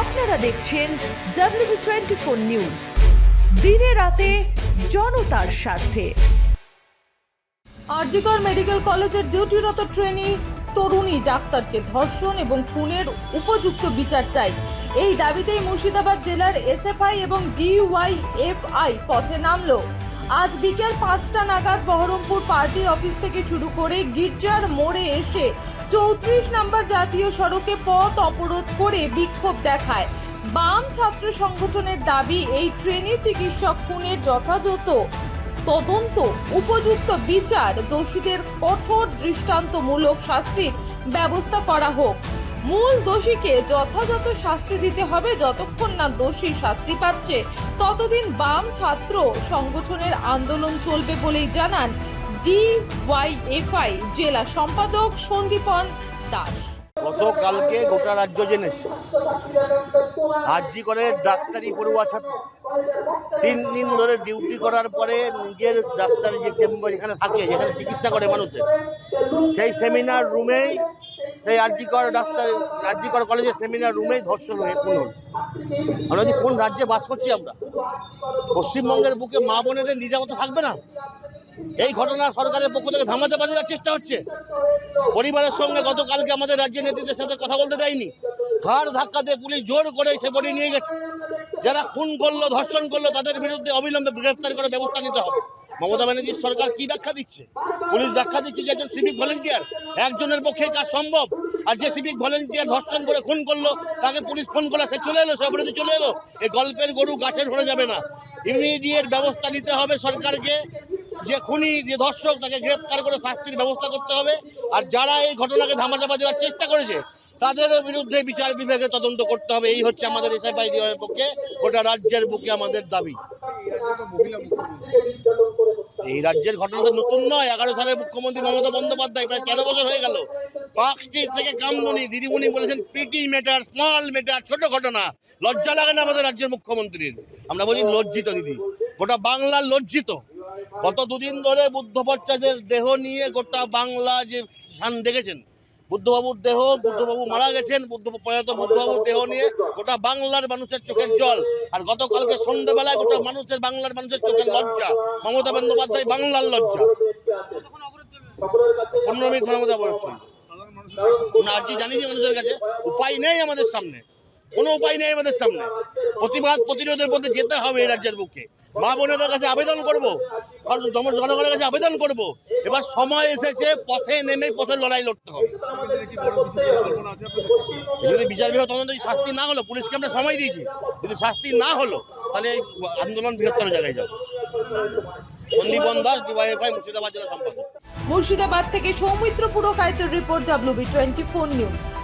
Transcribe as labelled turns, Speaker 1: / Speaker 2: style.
Speaker 1: আপনারা দেখছেন W twenty four news দিনে রাতে জনতার স্বার্থে।
Speaker 2: আরজিকর মেডিকেল কলেজের ডিউটিরত ট্রেনি তরুণী ডাক্তারকে ধর্ষণ এবং খুনের উপযুক্ত বিচার চাই। এই দাবিতেই মুর্শিদাবাদ জেলার এসএফআই এবং ডিওয়াইএফআই পথে নামলো। আজ বিকেল পাঁচটা নাগাদ বহরমপুর পার্টি অফিস থেকে শুরু করে গির্জার মোড়ে এসে চৌত্রিশ নম্বর জাতীয় সড়কে পথ অবরোধ করে বিক্ষোভ দেখায়। বাম ছাত্র সংগঠনের দাবি, এই ট্রেনি চিকিৎসক খুনের যথাযথ তদন্ত, উপযুক্ত বিচার, দোষীদের কঠোর দৃষ্টান্তমূলক শাস্তির ব্যবস্থা করা হোক। মূল দোষীকে যথাযথ শাস্তি দিতে হবে, যতক্ষণ না দোষী শাস্তি পাচ্ছে, ততদিন বাম ছাত্র সংগঠনের আন্দোলন চলবে বলেই জানান ডিওয়াইএফআই জেলা সম্পাদক সন্দীপন দাস।
Speaker 3: গতকালকে গোটা রাজ্য জেনেছে। আরজি করে ডাক্তারি পড়ুয়া ছাত্র। তিন দিন ধরে ডিউটি করার পরে নিজের ডাক্তারি যে চেম্বার যেখানে থাকে, যেখানে চিকিৎসা করে মানুষের, সেই সেমিনার রুমেই সেই আরজি কর ডাক্তার, আরজি কর কলেজের সেমিনার রুমেই ধর্ষণ হয়ে হল। আমরা কোন রাজ্যে বাস করছি আমরা? পশ্চিমবঙ্গের বুকে মা বোনেদের নিরাপত্তা থাকবে না? এই ঘটনা সরকারের পক্ষ থেকে থামাতে পারে চেষ্টা হচ্ছে। পরিবারের সঙ্গে গতকালকে আমাদের রাজ্যের নেতৃত্বের সাথে কথা বলতে দেয়নি। ঘাড় ধাক্কা দিয়ে পুলিশ জোর করে সে বডি নিয়ে গেছে। যারা খুন করল, ধর্ষণ করল, তাদের বিরুদ্ধে অবিলম্বে গ্রেফতার করে ব্যবস্থা নিতে হবে। মমতা ব্যানার্জির সরকার কি ব্যাখ্যা দিচ্ছে? পুলিশ ব্যাখ্যা দিচ্ছে যে একজন সিভিক ভলেন্টিয়ার একজনের পক্ষে কাজ সম্ভব। আর যে সিভিক ভলেন্টিয়ার ধর্ষণ করে খুন করল, তাকে পুলিশ ফোন করল, সে চলে এলো, সে বিরুদ্ধে চলে এলো। এই গল্পের গরু গাছের ধরে যাবে না। ইমিডিয়েট ব্যবস্থা নিতে হবে সরকারকে। যে খুনি, যে ধর্ষক, তাকে গ্রেপ্তার করে শাস্তির ব্যবস্থা করতে হবে। আর যারা এই ঘটনাকে ধামাচাপা দেওয়ার চেষ্টা করেছে, তাদের বিরুদ্ধে বিচার বিভাগে তদন্ত করতে হবে। এই হচ্ছে আমাদের এসআইআই পক্ষে। গোটা রাজ্যের বুকে আমাদের দাবি। এই রাজ্যের ঘটনা তো নতুন নয়। এগারো সালের মুখ্যমন্ত্রী মমতা বন্দ্যোপাধ্যায় প্রায় তেরো বছর হয়ে গেল। পার্ক স্ট্রিট থেকে কামদুনি দিদিমণি বলেছেন পিটি মেটার স্মল মেটার ছোট ঘটনা। লজ্জা লাগে না আমাদের রাজ্যের মুখ্যমন্ত্রীর। আমরা বলি, লজ্জিত দিদি। গোটা বাংলা লজ্জিত। গত দুদিন ধরে বুদ্ধ ভট্টাচার্যের দেহ নিয়ে গোটা বাংলা যে স্থান দেখেছেন, বুদ্ধবাবুর দেহ, বুদ্ধবাবু মারা গেছেন, বুদ্ধ প্রয়াত বুদ্ধবাবুর দেহ নিয়ে গোটা বাংলার মানুষের চোখের জল। আর গতকালকে সন্ধ্যেবেলায় গোটা মানুষের, বাংলার মানুষের চোখের লজ্জা, মমতা বন্দ্যোপাধ্যায় বাংলার লজ্জা। পনেরো মিনিট ঘন আমরা আজকে জানিয়েছি মানুষের কাছে? উপায় নেই আমাদের সামনে। কোনো উপায় নেই আমাদের সামনে। প্রতিবাদ, প্রতিরোধের মধ্যে যেতে হবে এই রাজ্যের বুকে। মা বোনেদের কাছে আবেদন করব। জন- জনগণের কাছে আবেদন করব। এবার সময় এসেছে, পথে নেমে পথে লড়াই লড়তে হবে। যদি বিচার বিভাগ তদন্ত শাস্তি না হলো, পুলিশকে আমরা সময় দিয়েছি। যদি শাস্তি না হলো, তাহলে এই আন্দোলন বৃহত্তর জায়গায় যাবে। সন্দীপন দাস, ডিওয়াইএফআই, মুর্শিদাবাদ জেলা সম্পাদক।
Speaker 2: মুর্শিদাবাদ থেকে Soumitra পুরকায়তের report WB twenty four news